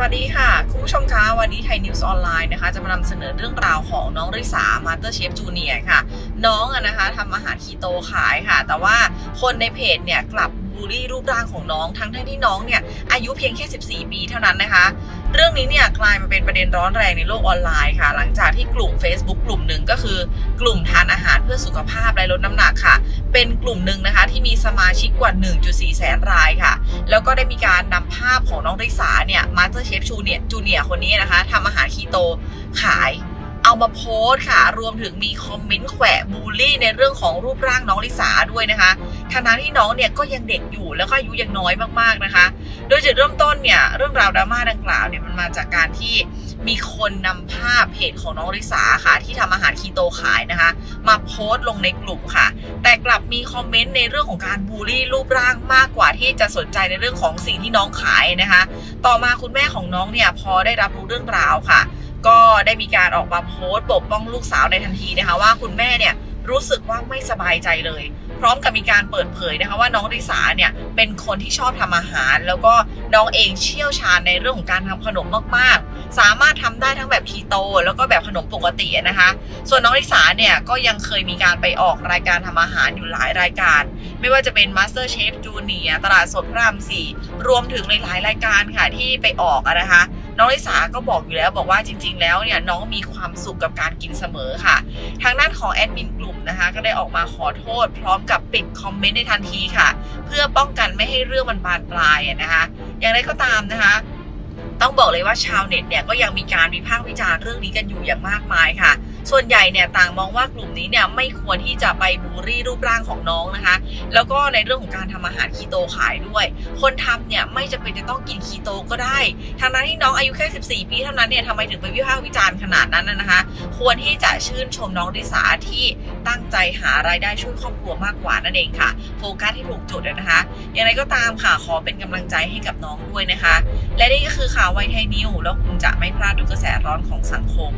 สวัสดีค่ะคุณผู้ชมคะวันนี้ไทยนิวส์ออนไลน์นะคะจะมานำเสนอเรื่องราวของน้องริสามาสเตอร์เชฟจูเนียค่ะ น้องอะนะคะทำอาหารคีโตขายค่ะ แต่ว่าคนในเพจเนี่ยกลับ บูลลี่รูปร่างของน้องทั้งที่น้องเนี่ยอายุเพียงแค่ 14 ปีเท่านั้นนะคะ เรื่องนี้เนี่ยกลายมาเป็นประเด็นร้อนแรงในโลกออนไลน์ค่ะ หลังจากที่กลุ่ม Facebook กลุ่มหนึ่งก็คือ กลุ่มทานอาหารเพื่อสุขภาพและลดน้ำหนักค่ะ เป็นกลุ่มหนึ่งนะคะที่มีสมาชิกกว่า 1.4 แสนรายค่ะ แล้วก็ได้มีการนำภาพของน้องริสาเนี่ยมาสเตอร์เชฟจูเนียจูเนียคนนี้นะคะทำอาหารคีโตขาย เอามาโพสต์ค่ะ รวมถึงมีคอมเมนต์แขวะบูลลี่ในเรื่องของรูปร่างน้องลิสาด้วยนะคะทั้งๆที่น้องเนี่ยก็ยังเด็กอยู่แล้วก็อายุยังน้อยมากๆนะคะ โดยจุดเริ่มต้นเนี่ยเรื่องราวดราม่าดังกล่าวเนี่ยมันมาจากการที่มีคนนำภาพเพจของน้องริสาค่ะ ที่ทำอาหารคีโตขายนะคะ มาโพสต์ลงในกลุ่มค่ะ แต่กลับมีคอมเมนต์ในเรื่องของการบูลลี่รูปร่างมากกว่าที่จะสนใจในเรื่องของสิ่งที่น้องขายนะคะ ต่อมาคุณแม่ของน้องเนี่ยพอได้รับรู้เรื่องราวค่ะ ก็ได้มีการออกมาโพสต์ปกป้องลูกสาวในทันทีนะคะว่าคุณแม่เนี่ยรู้สึกว่าไม่สบายใจเลย พร้อมกับมีการเปิดเผยนะคะว่าน้องริสาเนี่ยเป็นคนที่ชอบทำอาหาร แล้วก็น้องเองเชี่ยวชาญในเรื่องของการทำขนมมากๆ สามารถทำได้ทั้งแบบคีโต แล้วก็แบบขนมปกตินะคะ ส่วนน้องริสาเนี่ยก็ยังเคยมีการไปออกรายการทำอาหารอยู่หลายรายการ ไม่ว่าจะเป็น Master Chef Junior ตลาดสดพระรามสี่รวมถึงหลายๆรายการค่ะที่ไปออกนะคะ น้องลิสาก็บอกอยู่แล้วบอกว่าจริง ๆ แล้วเนี่ยน้องมีความสุขกับการกินเสมอค่ะ ทางด้านของแอดมินกลุ่มนะคะ ก็ได้ออกมาขอโทษ พร้อมกับปิดคอมเมนต์ในทันทีค่ะ เพื่อป้องกันไม่ให้เรื่องมันบานปลายนะคะ อย่างไรก็ตามนะคะ ต้องบอกเลยว่าชาวเน็ตเนี่ยก็ยังมีการวิพากษ์วิจารณ์เรื่องนี้กันอยู่อย่างมากมายค่ะ ส่วนใหญ่เนี่ยต่างมองว่ากลุ่มนี้เนี่ยไม่ควรที่จะไปบูลลี่รูปร่างของน้องนะคะ แล้วก็ในเรื่องของการทำอาหารคีโตขายด้วย คนทำเนี่ยไม่จำเป็นจะต้องกินคีโตก็ได้ทางนั้นที่น้องอายุแค่ 14 ปีเท่านั้นเนี่ยทำไมถึงไปวิพากษ์วิจารณ์ขนาดนั้นนะนะคะ ควรที่จะชื่นชมน้องดิสาที่ตั้งใจหารายได้ช่วยครอบครัวมากกว่านั่นเองค่ะ โฟกัสที่ถูกจุดนะคะ อย่างไรก็ตามค่ะขอเป็นกำลังใจให้กับน้องด้วยนะคะ และนี่ก็คือข่าวไวไทยนิวแล้วคุณจะไม่พลาดดุกกระแสร้อนของสังคม